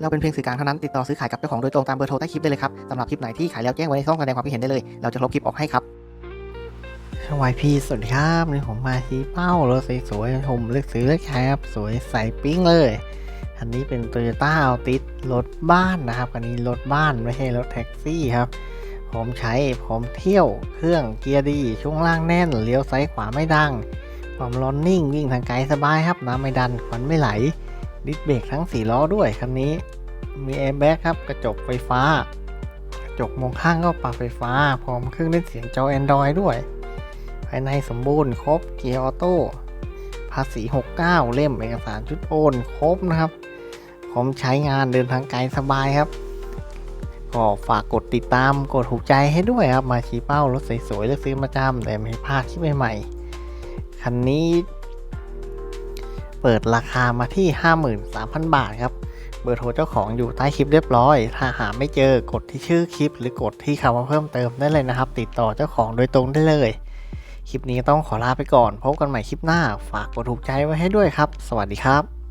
เราเป็นเพียงสื่อกลางเท่านั้นติดต่อซื้อขายกับเจ้าของโดยตรงตามเบอร์โทรใต้คลิปได้เลยครับสำหรับคลิปไหนที่ขายแล้วแจ้งไว้ในช่องแสดงความคิดเห็นได้เลย เราจะลบคลิปออกให้ครับสวัสดีสวัสดีครับนี่ผมมาที่เป้ารถสวยๆผมเลือกซื้อเลือกขายครับสวยใสปิ้งเลยอันนี้เป็น t o y ยต้าอัลติสรถบ้านนะครับ อันนี้รถบ้านไม่ใช่รถแท็กซี่ครับ ผมใช้ผมเที่ยวเครื่องเกียร์ดี ช่วงล่างแน่น เลี้ยวซ้ายขวาไม่ดัง ความร้อนนิ่งวิ่งทางไกลสบายครับ น้ำไม่ดันควันไม่ไหล ดิสเบรกทั้ง 4 ล้อด้วยคันนี้ มีแอร์แบ็กครับ กระจกไฟฟ้า กระจกมองข้างก็ปรับไฟฟ้า พร้อมเครื่องเล่นเสียงจอ Android ด้วย ภายในสมบูรณ์ครบ เกียร์ออโต้ ภาษี 69 เล่มเอกสารชุดโอน ครบนะครับ ผมใช้งานเดินทางไกลสบายครับ ก็ฝากกดติดตามกดถูกใจให้ด้วยครับ มาชี้เป้ารถสวยๆเลือกซื้อประจำแต่ไม่พลาดคลิปใหม่ๆคันนี้ เปิดราคามาที่ 53,000 บาทครับ เบอร์โทรเจ้าของอยู่ใต้คลิปเรียบร้อย ถ้าหาไม่เจอกดที่ชื่อคลิป หรือกดที่คำว่าเพิ่มเติมได้เลยนะครับ ติดต่อเจ้าของโดยตรงได้เลย คลิปนี้ต้องขอลาไปก่อน พบกันใหม่คลิปหน้า ฝากกดถูกใจไว้ให้ด้วยครับ สวัสดีครับ